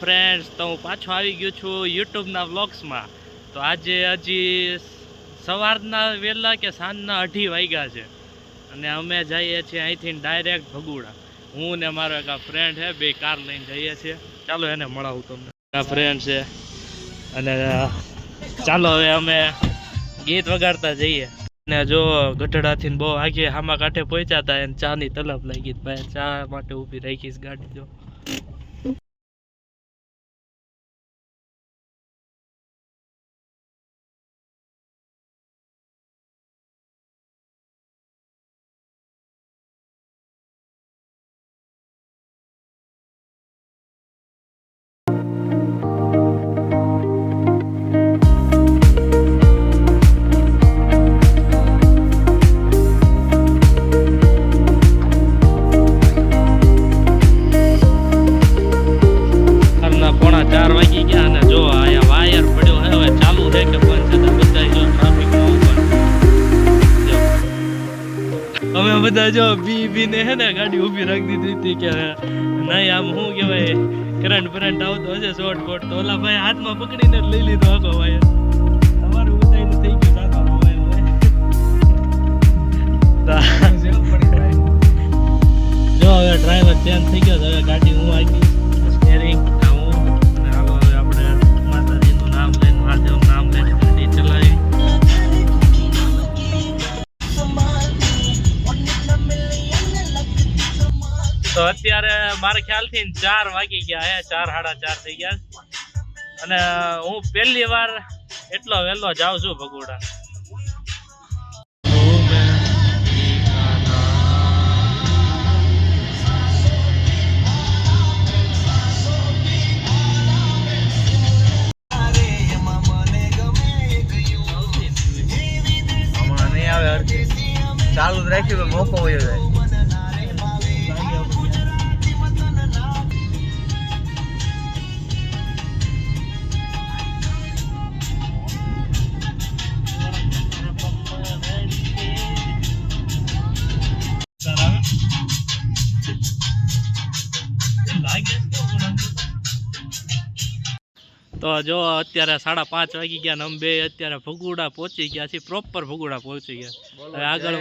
Friends તો હું પાછો આવી ગયો છું યુટ્યુબના વ્લોગ્સમાં. તો આજે હજી સવારના વહેલા કે સાંજના અઢી વાગ્યા છે. અને અમે જઈએ છીએ અહીંથી ડાયરેક્ટ ભગુડા. હું ને મારો એક ફ્રેન્ડ છે, બે કાર લઈને જઈએ છીએ. ચાલો એને મળાવું તમને. ફ્રેન્ડ છે. અને ચાલો હવે અમે ગીત વગાડતા જઈએ. ને જો ગઢડાથી બહુ આગે હામા કાંઠે પહોંચ્યા હતા એને ચાની તલબ લાગી ભાઈ, ચા માટે ઊભી રાખીશ ગાડી જો. બધા જો બી બી ને હે ને ગાડી ઊભી રાખી દીધી હતી કે નહીં આમ શું કહેવાય કરંટ કરંટ આવતો હશે શોર્ટ બોટ તો. ઓલા ભાઈ હાથમાં પકડીને જ લઈ લીધો આખો ભાઈ તમારું ઉતાઈ થઈ ગયું કાકા મોબાઈલ જો હવે ડ્રાઈવર ચેન્જ થઈ ગયો હવે ગાડી તો અત્યારે મારા ખ્યાલથી ચાર વાગી ગયા હે, ચાર, સાડા ચાર થઈ ગયા અને હું પહેલી વાર એટલો વહેલો જાઉં છું ભગોડા. ચાલુ જ રાખ્યું મોકો હોય જાય. તો જો અત્યારે સાડા પાંચ વાગી ગયા ને અમે બે અત્યારે ભગુડા પહોંચી ગયા છીએ. પ્રોપર ભગુડા પહોંચી ગયા. હવે આગળ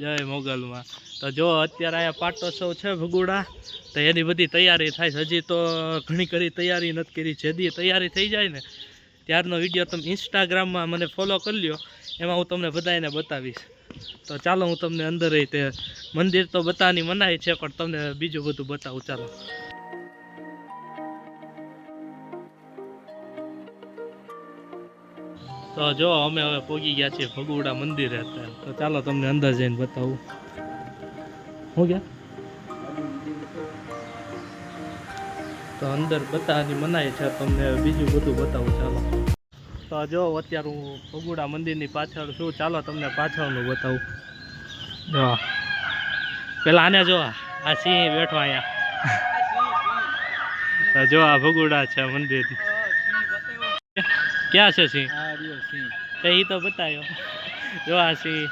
જય મોગલમાં. તો જો અત્યારે અહીંયા પાટોત્સવ છે ભગુડા તો એની બધી તૈયારી થાય છે. હજી તો ઘણી કરી તૈયારી નથી કરી. જેદી તૈયારી થઈ જાય ને ત્યારનો વીડિયો તમે ઇન્સ્ટાગ્રામમાં મને ફોલો કરી લ્યો. એમાં હું તમને બધાને બતાવીશ. તો ચાલો હું તમને અંદર રહી તે મંદિર તો બતાવવાની મનાય છે પણ તમને બીજું બધું બતાવું. ચાલો. તો જો, અમે હવે પહોંચી ગયા છીએ ભગુડા મંદિરે અત્યારે. તો ચાલો તમને અંદર જઈને બતાવું. શું ગયા તો અંદર બતાવવાની મનાઈ છે, તમને બીજું બધું બતાવું, ચાલો. તો જો, અત્યારે હું ભગુડા મંદિરની પાછળ છું. ચાલો તમને પાછળનું બતાવું. જો. પેલા આને જો, આ સિંહ બેઠો અહીંયા. તો જો, આ ભગુડા છે મંદિર ક્યાં છે સિંહ? તો એ તો બતાવ્યો જો આ સિંહ.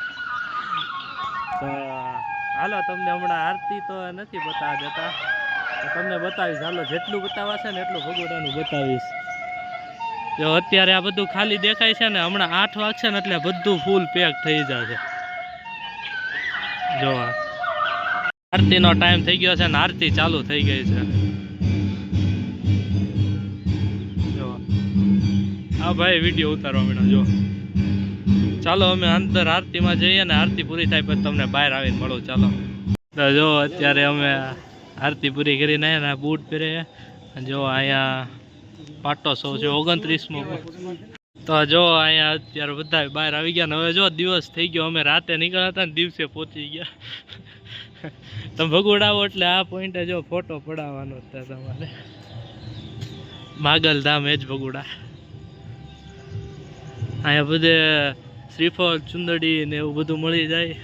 તો હાલો તમને હમણાં આરતી તો નથી બતાવવા દેતા. તમને બતાવીશ હાલો જેટલું બતાવાશે ને એટલું ભગોડાનું બતાવીશ. જો અત્યારે આ બધું ખાલી દેખાય છે ને હમણાં આઠ વાગશે ને એટલે બધું ફૂલ પેક થઈ જશે. જો આરતીનો ટાઈમ થઈ ગયો છે ને આરતી ચાલુ થઈ ગઈ છે. હા ભાઈ વીડિયો ઉતારવા મેડમ જો. ચાલો અમે અંદર આરતીમાં જઈએ ને આરતી પૂરી થાય પછી તમને બહાર આવીને મળો. ચાલો. તો જો, અત્યારે અમે આરતી પૂરી કરીને આવ્યા બૂટ પહેરે જો, અહીંયા પાટો સૌ છે, ઓગણત્રીસમો તો જો, અહીંયા અત્યારે બધા બહાર આવી ગયા ને. હવે જો, દિવસ થઈ ગયો. અમે રાતે નીકળ્યા હતા ને, દિવસે પહોંચી ગયા. તમે ભગોડાવો એટલે આ પોઈન્ટે જો ફોટો પડાવવાનો છે તમારે. માગલ ધામ એ જ ભગોડા અહીંયા બધે શ્રીફળ, ચુંદડી ને એવું બધું મળી જાય.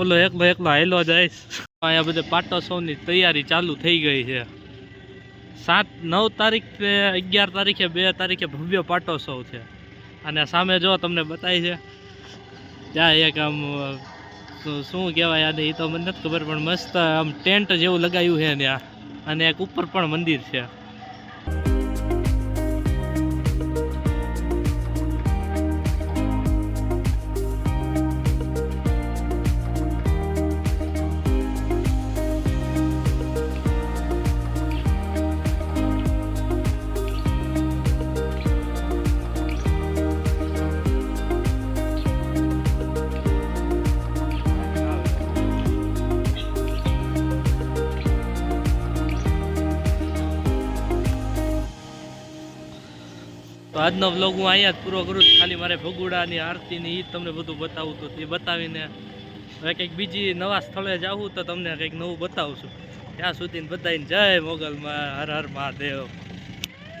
ઓલો એકલો એકલો હાયલો જાય. અહીંયા બધે પાટો સૌની તૈયારી ચાલુ થઈ ગઈ છે. સાત, નવ તારીખ, અગિયાર તારીખે, બે તારીખે ભવ્ય પાટોત્સવ છે. અને સામે જો તમને બતાવી છે, ત્યાં એક આમ શું કહેવાય આને એ તો મને નથી ખબર, પણ મસ્ત આમ ટેન્ટ જેવું લગાવ્યું છે ત્યાં અને એક ઉપર પણ મંદિર છે. આજનો વ્લોગ હું અહીંયા જ પૂરો કરું ખાલી મારે ભગુડાની આરતીની એ તમને બધું બતાવું તો એ બતાવીને હવે કંઈક બીજી નવા સ્થળે જાઉં તો તમને કંઈક નવું બતાવું છું. ત્યાં સુધી બધાને જય મોગલમાં હર હર મહાદેવ.